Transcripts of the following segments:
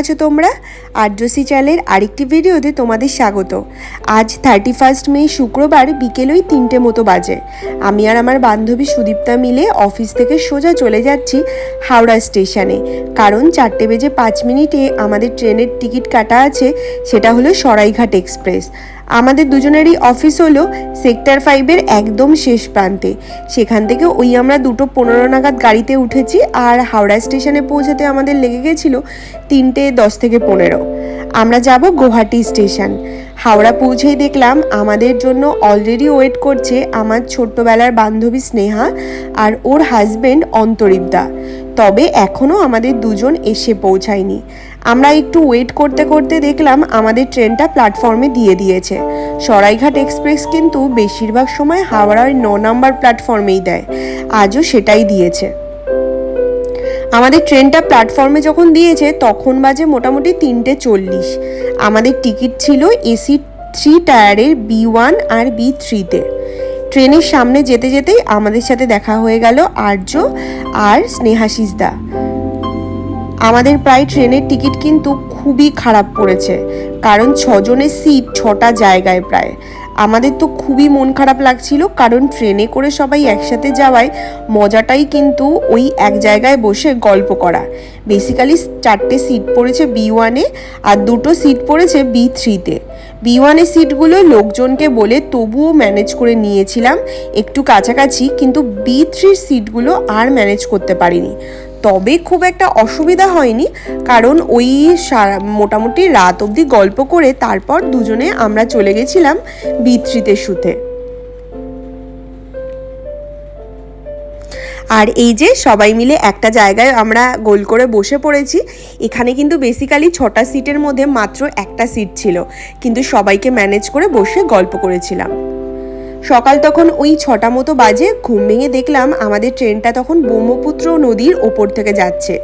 আছো তোমরা? আর্যসি চ্যানেলের আরেকটি ভিডিওতে তোমাদের স্বাগত। আজ থার্টি ফার্স্ট মে, শুক্রবার বিকেল ওই তিনটে মতো বাজে। আমি আর আমার বান্ধবী সুদীপ্তা মিলে অফিস থেকে সোজা চলে যাচ্ছি হাওড়া স্টেশনে। কারণ চারটে বেজে পাঁচ মিনিটে আমাদের ট্রেনের টিকিট কাটা আছে, সেটা হলো সরাইঘাট এক্সপ্রেস। আমাদের দুজনেরই অফিস হলো সেক্টর ফাইভের একদম শেষ প্রান্তে। সেখান থেকে ওই আমরা দুটো পনেরো নাগাদ গাড়িতে উঠেছি আর হাওড়া স্টেশনে পৌঁছাতে আমাদের লেগে গেছিল তিনটে দশ থেকে পনেরো। আমরা যাব গুয়াহাটি স্টেশন। হাওড়া পৌঁছেই দেখলাম আমাদের জন্য অলরেডি ওয়েট করছে আমার ছোট্টবেলার বান্ধবী স্নেহা আর ওর হাজবেন্ড অন্তরিবদা তবে এখনও আমাদের দুজন এসে পৌঁছায়নি। আমরা একটু ওয়েট করতে করতে দেখলাম আমাদের ট্রেনটা প্ল্যাটফর্মে দিয়ে দিয়েছে। সরাইঘাট এক্সপ্রেস কিন্তু বেশিরভাগ সময় হাওড়ার ন নম্বর প্ল্যাটফর্মেই দেয়। আজও সেটাই দিয়েছে। আমাদের ট্রেনটা প্ল্যাটফর্মে যখন দিয়েছে, তখন বাজে মোটামুটি তিনটে চল্লিশ। আমাদের টিকিট ছিল এসি থ্রি টায়ারের বি ওয়ান আর বি থ্রিতে ট্রেনের সামনে যেতে যেতেই আমাদের সাথে দেখা হয়ে গেল আর্য আর স্নেহাশিসদা আমাদের প্রায় ট্রেনের টিকিট কিন্তু খুবই খারাপ পড়েছে, কারণ ছজনের সিট ছটা জায়গায় প্রায়। আমাদের তো খুবই মন খারাপ লাগছিল, কারণ ট্রেনে করে সবাই একসাথে যাওয়ায় মজাটাই কিন্তু ওই এক জায়গায় বসে গল্প করা। বেসিক্যালি চারটে সিট পড়েছে বি ওয়ানে আর দুটো সিট পড়েছে বি থ্রিতে বি ওয়ানের সিটগুলো লোকজনকে বলে তবুও ম্যানেজ করে নিয়েছিলাম, একটু কাছাকাছি, কিন্তু বি থ্রির সিটগুলো আর ম্যানেজ করতে পারিনি। তবে খুব একটা অসুবিধা হয়নি, কারণ ওই সারা, মোটামুটি রাত অবধি গল্প করে তারপর দুজনে আমরা চলে গেছিলাম বিত্রিতে শুতে আর এই যে সবাই মিলে একটা জায়গায় আমরা গোল করে বসে পড়েছি, এখানে কিন্তু বেসিক্যালি ছটা সিটের মধ্যে মাত্র একটা সিট ছিল, কিন্তু সবাইকে ম্যানেজ করে বসে গল্প করেছিলাম। সকাল তখন ওই ছটা মতো বাজে, ঘুম ভেঙে দেখলাম আমাদের ট্রেনটা তখন ব্রহ্মপুত্র নদীর ওপর থেকে যাচ্ছে।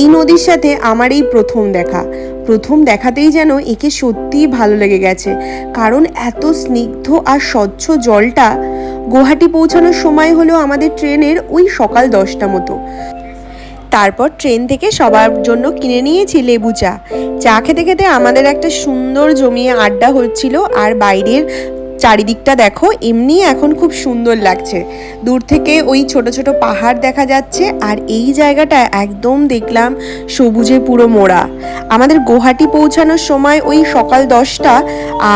এই নদীর সাথে আমার এই প্রথম দেখা। প্রথম দেখাতেই যেন একে সত্যিই ভালো লেগে গেছে, কারণ এত স্নিগ্ধ আর স্বচ্ছ জলটা গুয়াহাটি পৌঁছানোর সময় হলো আমাদের ট্রেনের ওই সকাল দশটা মতো। তারপর ট্রেন থেকে সবার জন্য কিনে নিয়েছি লেবু চা। চা খেতে খেতে আমাদের একটা সুন্দর জমিয়ে আড্ডা হচ্ছিল আর বাইরের চারিদিকটা দেখো, এমনি এখন খুব সুন্দর লাগছে। দূর থেকে ওই ছোট ছোট পাহাড় দেখা যাচ্ছে আর এই জায়গাটা একদম দেখলাম সবুজে পুরো মোড়া। আমাদের গুয়াহাটি পৌঁছানোর সময় ওই সকাল দশটা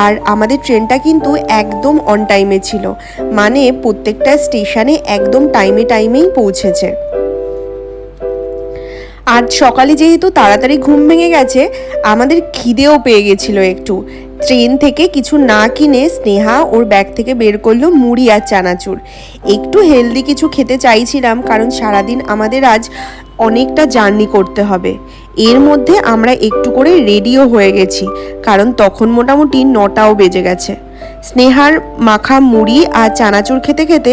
আর আমাদের ট্রেনটা কিন্তু একদম অন টাইমে ছিল। মানে প্রত্যেকটা স্টেশনে একদম টাইমে টাইমেই পৌঁছেছে। আজ সকালে যেহেতু তাড়াতাড়ি ঘুম ভেঙে গেছে, আমাদের খিদেও পেয়ে গেছিল একটু। ট্রেন থেকে কিছু না কিনে স্নেহা ওর ব্যাগ থেকে বের করল মুড়ি আর চানাচুর। একটু হেলদি কিছু খেতে চাইছিলাম, কারণ সারাদিন আমাদের আজ অনেকটা জার্নি করতে হবে। এর মধ্যে আমরা একটু করে রেডিও হয়ে গেছি, কারণ তখন মোটামুটি নটাও বেজে গেছে। স্নেহার মাখা মুড়ি আর চানাচুর খেতে খেতে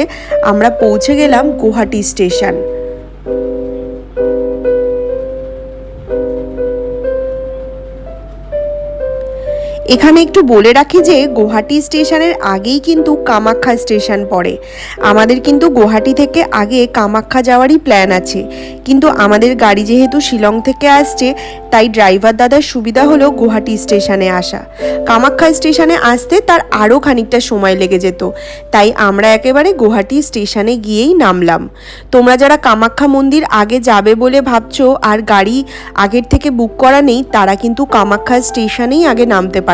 আমরা পৌঁছে গেলাম গুয়াহাটি স্টেশন। এখানে একটু বলে রাখি যে গুয়াহাটি স্টেশনের আগেই কিন্তু কামাখ্যা স্টেশন পড়ে। আমাদের কিন্তু গুয়াহাটি থেকে আগে কামাখ্যা যাওয়ারই প্ল্যান আছে। কিন্তু আমাদের গাড়ি যেহেতু শিলং থেকে আসছে, তাই ড্রাইভার দাদার সুবিধা হলো গুয়াহাটি স্টেশনে আসা। কামাখ্যা স্টেশনে আসতে তার আরও খানিকটা সময় লেগে যেত। তাই আমরা একেবারে গুয়াহাটি স্টেশনে গিয়েই নামলাম। তোমরা যারা কামাখ্যা মন্দির আগে যাবে বলে ভাবছ আর গাড়ি আগের থেকে বুক করা নেই, তারা কিন্তু কামাখ্যা স্টেশনেই আগে নামতে পারো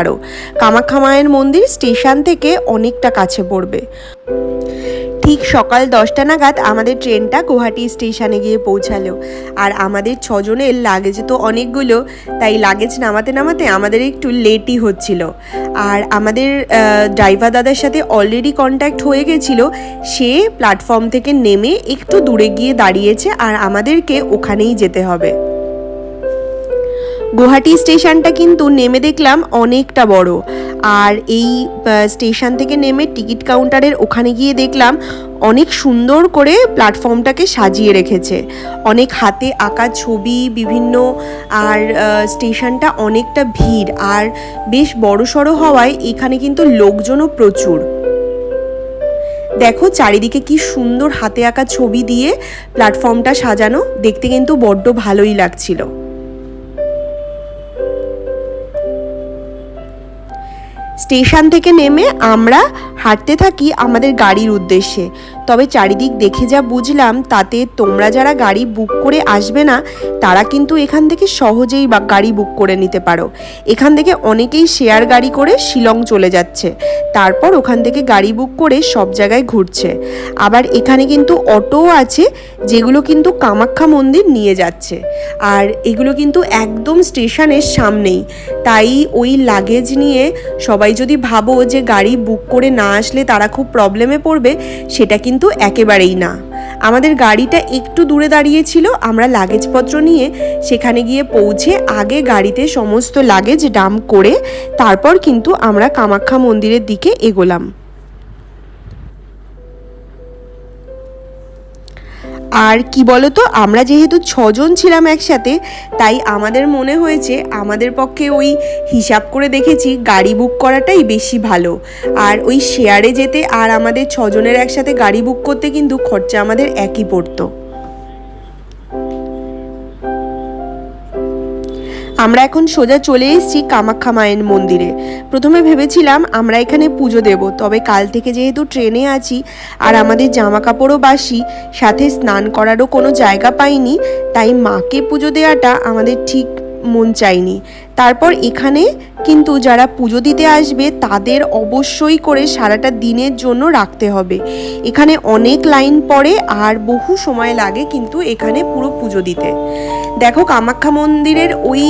কামাখ্যা মায়ের মন্দির স্টেশন থেকে অনেকটা কাছে পড়বে। ঠিক সকাল দশটা নাগাদ আমাদের ট্রেনটা গুয়াহাটি স্টেশনে গিয়ে পৌঁছালো। আর আমাদের ছজনের লাগেজ তো অনেকগুলো, তাই লাগেজ নামাতে নামাতে আমাদের একটু লেটই হচ্ছিল। আর আমাদের ড্রাইভার দাদার সাথে অলরেডি কন্ট্যাক্ট হয়ে গেছিল, সে প্ল্যাটফর্ম থেকে নেমে একটু দূরে গিয়ে দাঁড়িয়েছে, আর আমাদেরকে ওখানেই যেতে হবে। গুয়াহাটি স্টেশনটা কিন্তু নেমে দেখলাম অনেকটা বড়। আর এই স্টেশন থেকে নেমে টিকিট কাউন্টারের ওখানে গিয়ে দেখলাম অনেক সুন্দর করে প্ল্যাটফর্মটাকে সাজিয়ে রেখেছে। অনেক হাতে আঁকা ছবি, বিভিন্ন, আর স্টেশনটা অনেকটা ভিড়। আর বেশ বড় সড়ো হওয়ায় এখানে কিন্তু লোকজনও প্রচুর। দেখো চারিদিকে কি সুন্দর হাতে আঁকা ছবি দিয়ে প্ল্যাটফর্মটা সাজানো। দেখতে কিন্তু বড্ড ভালোই লাগছিল। স্টেশন থেকে নেমে আমরা হাঁটতে থাকি আমাদের গাড়ির উদ্দেশ্যে। তবে চারিদিক দেখে যা বুঝলাম, তাতে তোমরা যারা গাড়ি বুক করে আসবে না, তারা কিন্তু এখান থেকে সহজেই বা গাড়ি বুক করে নিতে পারো। এখান থেকে অনেকেই শেয়ার গাড়ি করে শিলং চলে যাচ্ছে। তারপর ওখান থেকে গাড়ি বুক করে সব জায়গায় ঘুরছে। আবার এখানে কিন্তু অটোও আছে, যেগুলো কিন্তু কামাখ্যা মন্দির নিয়ে যাচ্ছে। আর এগুলো কিন্তু একদম স্টেশনের সামনেই। তাই ওই লাগেজ নিয়ে সবাই যদি ভাবো যে গাড়ি বুক করে না আসলে তারা খুব প্রবলেমে পড়বে, সেটা কিন্তু একেবারেই না। আমাদের গাড়িটা একটু দূরে দাঁড়িয়েছিল, আমরা লাগেজপত্র নিয়ে সেখানে গিয়ে পৌঁছে আগে গাড়িতে সমস্ত লাগেজ ডাম্প করে তারপর কিন্তু আমরা কামাখ্যা মন্দিরের দিকে এগোলাম। আর কি তো আমরা যেহেতু ছজন ছিলাম একসাথে, তাই আমাদের মনে হয়েছে আমাদের পক্ষে ওই হিসাব করে দেখেছি গাড়ি বুক করাটাই বেশি ভালো। আর ওই শেয়ারে যেতে আর আমাদের ছজনের একসাথে গাড়ি বুক করতে কিন্তু খরচা আমাদের একই পড়তো। আমরা এখন সোজা চলে এসেছি কামাখ্যা মায়ের মন্দিরে। প্রথমে ভেবেছিলাম আমরা এখানে পুজো দেব, তবে কাল থেকে যেহেতু ট্রেনে আছি আর আমাদের জামা কাপড়ও বাসি, সাথে স্নান করারও কোনো জায়গা পাইনি, তাই মাকে পুজো দেওয়াটা আমাদের ঠিক মন চাইনি তারপর এখানে কিন্তু যারা পুজো দিতে আসবে, তাদের অবশ্যই করে সারাটা দিনের জন্য রাখতে হবে। এখানে অনেক লাইন পড়ে আর বহু সময় লাগে কিন্তু এখানে পুরো পুজো দিতে। দেখো কামাখ্যা মন্দিরের ওই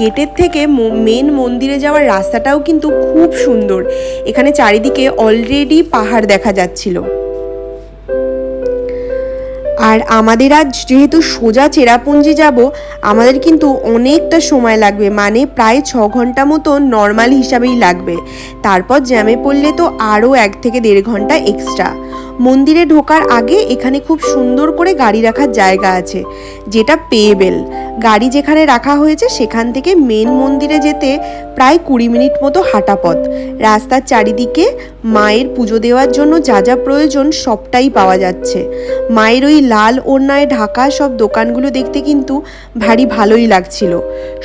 গেটের থেকে মেন মন্দিরে যাওয়ার রাস্তাটাও কিন্তু খুব সুন্দর। এখানে চারিদিকে অলরেডি পাহাড় দেখা যাচ্ছিল। আর আমাদের আজ যেহেতু সোজা চেরাপুঞ্জি যাব, আমাদের কিন্তু অনেকটা সময় লাগবে মানে প্রায় ছ ঘণ্টা মতো নর্মাল হিসাবেই লাগবে। তারপর জ্যামে পড়লে তো আরও এক থেকে দেড় ঘণ্টা এক্সট্রা মন্দিরে ঢোকার আগে এখানে খুব সুন্দর করে গাড়ি রাখার জায়গা আছে, যেটা পেয়েবেল। গাড়ি যেখানে রাখা হয়েছে সেখান থেকে মেন মন্দিরে যেতে প্রায় কুড়ি মিনিট মতো হাঁটা পথ। রাস্তার চারিদিকে মায়ের পুজো দেওয়ার জন্য যা যা প্রয়োজন সবটাই পাওয়া যাচ্ছে। মায়ের ওই লাল ওড়নায় ঢাকা সব দোকানগুলো দেখতে কিন্তু ভারী ভালোই লাগছিল।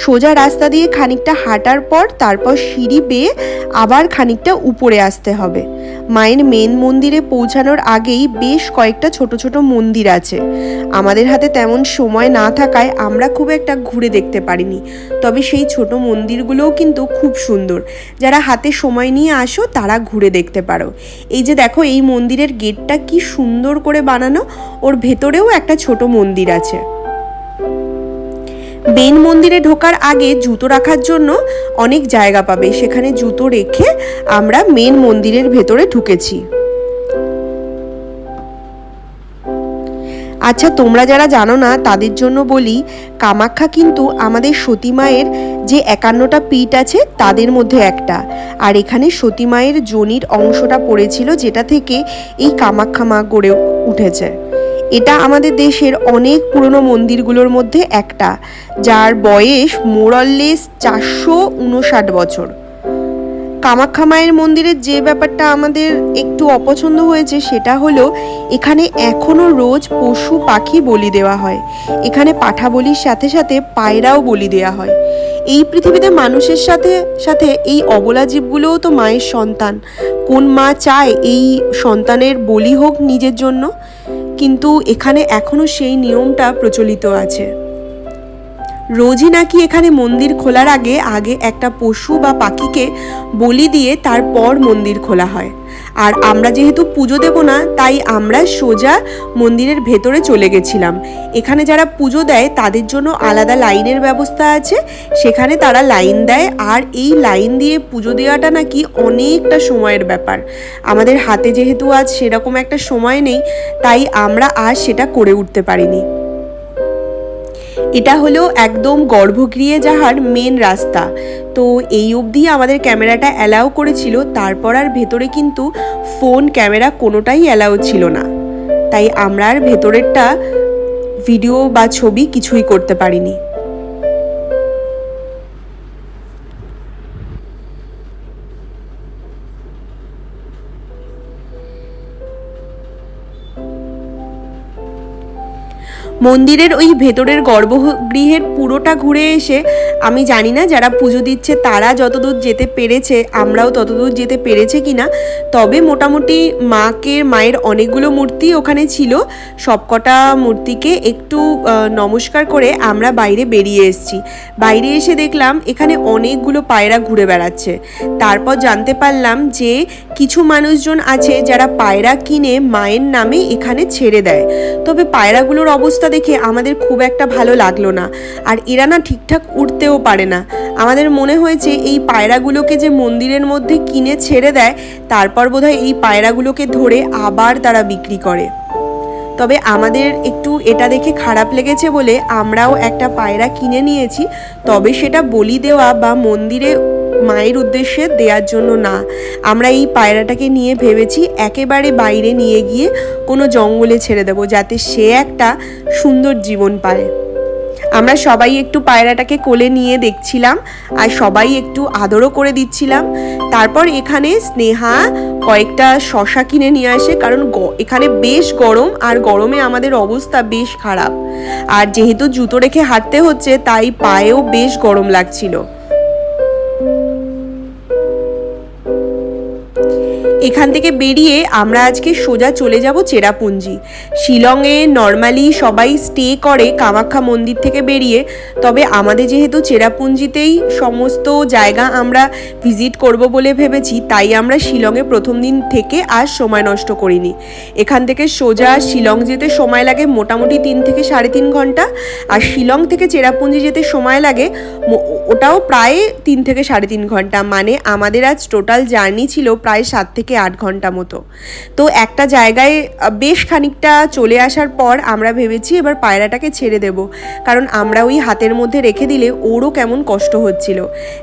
সোজা রাস্তা দিয়ে খানিকটা হাঁটার পর তারপর সিঁড়ি বেয়ে আবার খানিকটা উপরে আসতে হবে। মায়ের মেন মন্দিরে পৌঁছানোর আগেই বেশ কয়েকটা ছোট ছোট মন্দির আছে। আমাদের হাতে তেমন সময় না থাকায় আমরা খুব একটা ঘুরে দেখতে পারিনি। তবে সেই ছোট মন্দিরগুলোও কিন্তু খুব সুন্দর। যারা হাতে সময় নিয়ে আসো, তারা ঘুরে দেখতে পারো। এই যে দেখো, এই মন্দিরের গেটটা কি সুন্দর করে বানানো। ওর ভেতরেও একটা ছোট মন্দির আছে। বেন মন্দিরে ঢোকার আগে জুতো রাখার জন্য অনেক জায়গা পাবে। সেখানে জুতো রেখে আমরা মেন মন্দিরের ভেতরে ঢুকেছি। আচ্ছা তোমরা যারা জানো না, তাদের জন্য বলি, কামাখ্যা কিন্তু আমাদের সতী মায়ের যে একান্নটা পিঠ আছে, তাদের মধ্যে একটা। আর এখানে সতী মায়ের জনির অংশটা পড়েছিল, যেটা থেকে এই কামাখ্যা মা গড়ে উঠেছে। এটা আমাদের দেশের অনেক পুরনো মন্দিরগুলোর মধ্যে একটা, যার বয়স মোরললেস চারশো উনষাট বছর। কামাখ্যা মায়ের মন্দিরের যে ব্যাপারটা আমাদের একটু অপছন্দ হয়েছে সেটা হলো, এখানে এখনও রোজ পশু পাখি বলি দেওয়া হয়। এখানে পাঠা বলির সাথে সাথে পায়রাও বলি দেওয়া হয়। এই পৃথিবীতে মানুষের সাথে সাথে এই অবলা জীবগুলোও তো মায়ের সন্তান। কোন মা চায় এই সন্তানের বলি হোক নিজের জন্য? কিন্তু এখানে এখনও সেই নিয়মটা প্রচলিত আছে। রোজই নাকি এখানে মন্দির খোলার আগে আগে একটা পশু বা পাখিকে বলি দিয়ে তারপর মন্দির খোলা হয়। আর আমরা যেহেতু পুজো দেব না, তাই আমরা সোজা মন্দিরের ভেতরে চলে গেছিলাম। এখানে যারা পুজো দেয়, তাদের জন্য আলাদা লাইনের ব্যবস্থা আছে। সেখানে তারা লাইন দেয়, আর এই লাইন দিয়ে পুজো দেওয়াটা নাকি অনেকটা সময়ের ব্যাপার। আমাদের হাতে যেহেতু আজ সেরকম একটা সময় নেই, তাই আমরা আর সেটা করে উঠতে পারিনি। এটা হলো একদম গর্ভগৃহে যাহার মেন রাস্তা। তো এই অবধি আমাদের ক্যামেরাটা অ্যালাউ করেছিল, তারপর আর ভেতরে কিন্তু ফোন ক্যামেরা কোনোটাই অ্যালাউ ছিল না। তাই আমরা আর ভেতরেরটা ভিডিও বা ছবি কিছুই করতে পারিনি। মন্দিরের ওই ভেতরের গর্ভগৃহের পুরোটা ঘুরে এসে, আমি জানি না যারা পুজো দিচ্ছে তারা যতদূর যেতে পেরেছে, আমরাও ততদূর যেতে পেরেছে কি না তবে মোটামুটি মাকে, মায়ের অনেকগুলো মূর্তি ওখানে ছিল। সবকটা মূর্তিকে একটু নমস্কার করে আমরা বাইরে বেরিয়ে এসেছি। বাইরে এসে দেখলাম এখানে অনেকগুলো পায়রা ঘুরে বেড়াচ্ছে। তারপর জানতে পারলাম যে কিছু মানুষজন আছে যারা পায়রা কিনে মায়ের নামে এখানে ছেড়ে দেয়। তবে পায়রাগুলোর অবস্থা দেখে আমাদের খুব একটা ভালো লাগল না। আর এরা না ঠিকঠাক উঠতেও পারে না। আমাদের মনে হয়েছে এই পায়রাগুলোকে যে মন্দিরের মধ্যে কিনে ছেড়ে দেয়, তারপর বোধহয় এই পায়রাগুলোকে ধরে আবার তারা বিক্রি করে। তবে আমাদের একটু এটা দেখে খারাপ লেগেছে বলে আমরাও একটা পায়রা কিনে নিয়েছি। তবে সেটা বলি দেওয়া বা মন্দিরে মায়ের উদ্দেশ্যে দেওয়ার জন্য না। আমরা এই পায়রাটাকে নিয়ে ভেবেছি একেবারে বাইরে নিয়ে গিয়ে কোনো জঙ্গলে ছেড়ে দেবো, যাতে সে একটা সুন্দর জীবন পায়। আমরা সবাই একটু পায়রাটাকে কোলে নিয়ে দেখছিলাম আর সবাই একটু আদরও করে দিচ্ছিলাম। তারপর এখানে স্নেহা কয়েকটা শশা কিনে নিয়ে আসে, কারণ এখানে বেশ গরম আর গরমে আমাদের অবস্থা বেশ খারাপ। আর যেহেতু জুতো রেখে হাঁটতে হচ্ছে, তাই পায়েও বেশ গরম লাগছিল। এখান থেকে বেরিয়ে আমরা আজকে সোজা চলে যাব চেরাপুঞ্জি। শিলংয়ে নর্মালি সবাই স্টে করে কামাখ্যা মন্দির থেকে বেরিয়ে, তবে আমাদের যেহেতু চেরাপুঞ্জিতেই সমস্ত জায়গা আমরা ভিজিট করব বলে ভেবেছি, তাই আমরা শিলংয়ে প্রথম দিন থেকে আর সময় নষ্ট করিনি। এখান থেকে সোজা শিলং যেতে সময় লাগে মোটামুটি তিন থেকে সাড়ে তিন ঘণ্টা, আর শিলং থেকে চেরাপুঞ্জি যেতে সময় লাগে ওটাও প্রায় তিন থেকে সাড়ে তিন ঘণ্টা। মানে আমাদের আজ টোটাল জার্নি ছিল প্রায় সাত থেকে আট ঘণ্টা মতো। তো একটা জায়গায় বেশ খানিকটা চলে আসার পর আমরা ভেবেছি এবার পায়রাটাকে ছেড়ে দেব। কারণ আমরা ওই হাতের মধ্যে রেখে দিলে ওরও কেমন কষ্ট হচ্ছিল।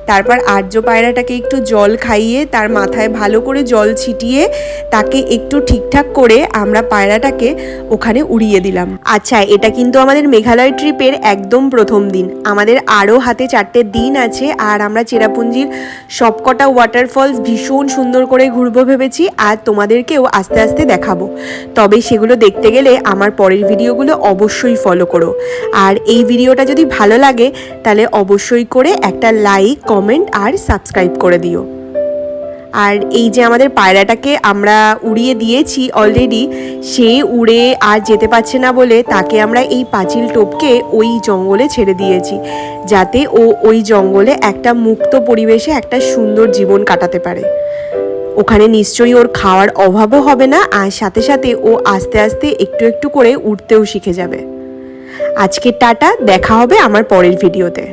তারপর আর্য পায়রাটাকে একটু জল খাইয়ে, তার মাথায় ভালো করে জল ছিটিয়ে, তাকে একটু ঠিকঠাক করে আমরা পায়রাটাকে ওখানে উড়িয়ে দিলাম। আচ্ছা এটা কিন্তু আমাদের মেঘালয় ট্রিপের একদম প্রথম দিন। আমাদের আরও হাতে চারটে দিন আছে, আর আমরা চেরাপুঞ্জির সবকটা ওয়াটারফলস ভীষণ সুন্দর করে ঘুরবো ভেবেছি আর তোমাদেরকেও আস্তে আস্তে দেখাবো। তবে সেগুলো দেখতে গেলে আমার পরের ভিডিওগুলো অবশ্যই ফলো করো। আর এই ভিডিওটা যদি ভালো লাগে, তাহলে অবশ্যই করে একটা লাইক কমেন্ট আর সাবস্ক্রাইব করে দিও। আর এই যে আমাদের পায়রাটাকে আমরা উড়িয়ে দিয়েছি অলরেডি সে উড়ে আর যেতে পারছে না বলে তাকে আমরা এই পাঁচিল টোপকে ওই জঙ্গলে ছেড়ে দিয়েছি। যাতে ও ওই জঙ্গলে একটা মুক্ত পরিবেশে একটা সুন্দর জীবন কাটাতে পারে। ওখানে নিশ্চয়ই ওর খাওয়ার অভাবও হবে না, আর সাথে সাথে ও আস্তে আস্তে একটু একটু করে উঠতেও শিখে যাবে। আজকে টাটা, দেখা হবে আমার পরের ভিডিওতে।